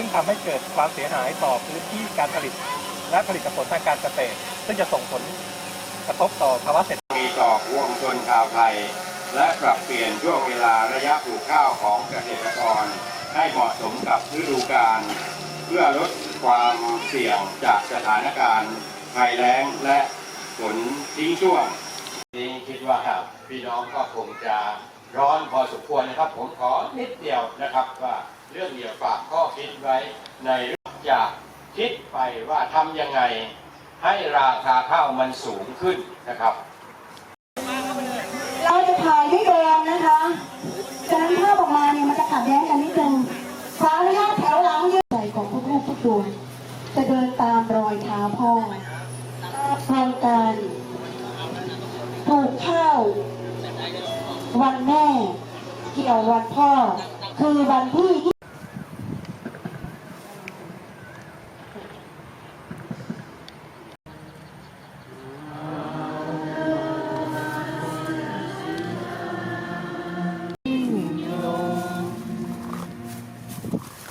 ซึ่งทำให้เกิดความเสียหายต่อพื้นที่การผลิต และผลิตผลทางการเกษตร ซึ่งจะส่งผลกระทบต่อภาวะเศรษฐกิจมีต่อวงชนชาวไทย และปรับเปลี่ยนช่วงเวลาระยะปลูกข้าวของเกษตรกร ให้เหมาะสมกับฤดูกาลเพื่อลดความเสี่ยงจากสถานการณ์ภัยแล้งและฝนทิ้งช่วงนี้คิดว่าพี่น้องก็คงจะร้อนพอสมควรนะครับ ผมขอนิดเดียวนะครับว่า เรื่องเดียวฝากข้อคิดไว้ในเรื่องอยากคิดไปว่าทำยังไง ให้ราคาข้าวมันสูงขึ้นนะครับ เราจะถ่ายด้วยโดรนนะคะฉะนั้นภาพออกมาเนี่ยมันจะขัดแย้งกันนิดนึงขวาและห้าแถวหลังยืนใจของทุกลูกทุกดวงจะเดินตามรอยเท้าพ่อโครงการปลูกข้าววันแม่ เกี่ยววันพ่อ คือวันที่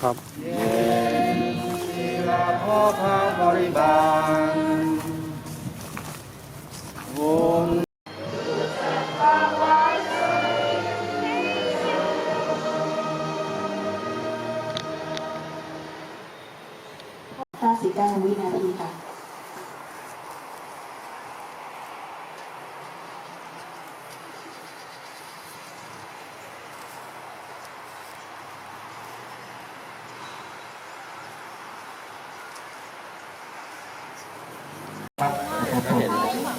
ครับพ่อพาบริบาลวงห้าสิบเก้าวินาทีค่ะ ครับจะปลูก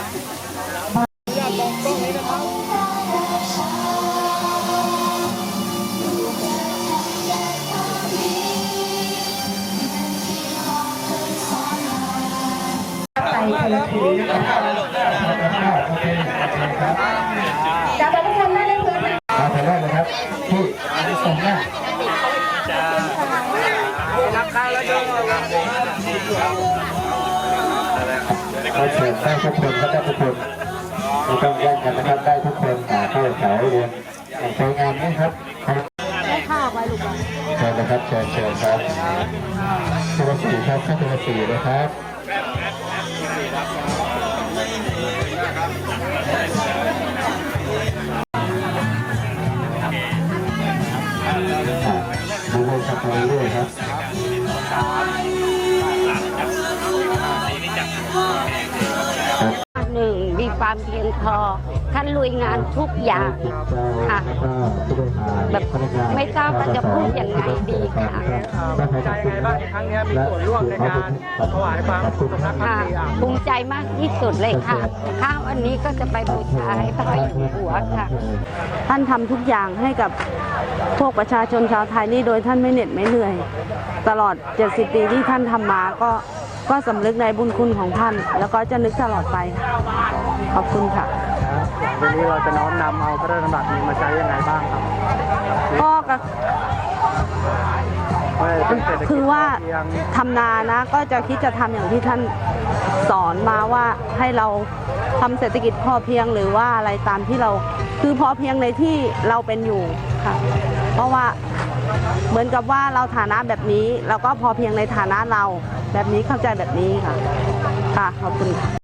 ไปจากคนได้เลยเพื่อนเอาไปได้เลยครับที่ตรงหน้าเราเชิญได้ทุกคนก็ได้ทุกคนไม่ต้องแย่งกันนะครับได้ทุกคนอ่าเข้าแถวเรียนอย่างสวยงามนะครับเชิญนะครับเชิญเชิญครับตัวสี่ครับข้าตัวสี่นะครับ ดูเลยครับไปเรื่อยครับ ความเพียงพอ ท่านลุยงานทุกอย่างค่ะ แบบไม่ทราบว่าจะพูดยังไงดีค่ะใจไงบ้างครั้งนี้มีส่วนร่วมในการถวายความสุขนะครับค่ะภูมิใจมากที่สุดเลยค่ะ ข้าวอันนี้ก็จะไปบูชาให้พระอยู่หัวค่ะ ท่านทำทุกอย่างให้กับพวกประชาชนชาวไทยนี่โดยท่านไม่เหน็ดไม่เหนื่อย ตลอด 70 ปีที่ท่านทำมาก็ก็สำนึกในบุญคุณของท่าน แล้วก็จะนึกตลอดไปค่ะ ขอบคุณค่ะ วันนี้เราจะน้อมนำเอาพระราชดำรัสนี้มาใช้ยังไงบ้างครับก็กะไม่เป็นเศรษฐกิจคือว่าพเพียงทำนานะ ก็จะคิดจะทำอย่างที่ท่านสอนมาว่าให้เราทำเศรษฐกิจพอเพียงหรือว่าอะไรตามที่เรา คือพอเพียงในที่เราเป็นอยู่ค่ะ เพราะว่าเหมือนกับว่าเราฐานะแบบนี้ เราก็พอเพียงในฐานะเราแบบนี้เข้าใจแบบนี้ค่ะ ค่ะขอบคุณค่ะ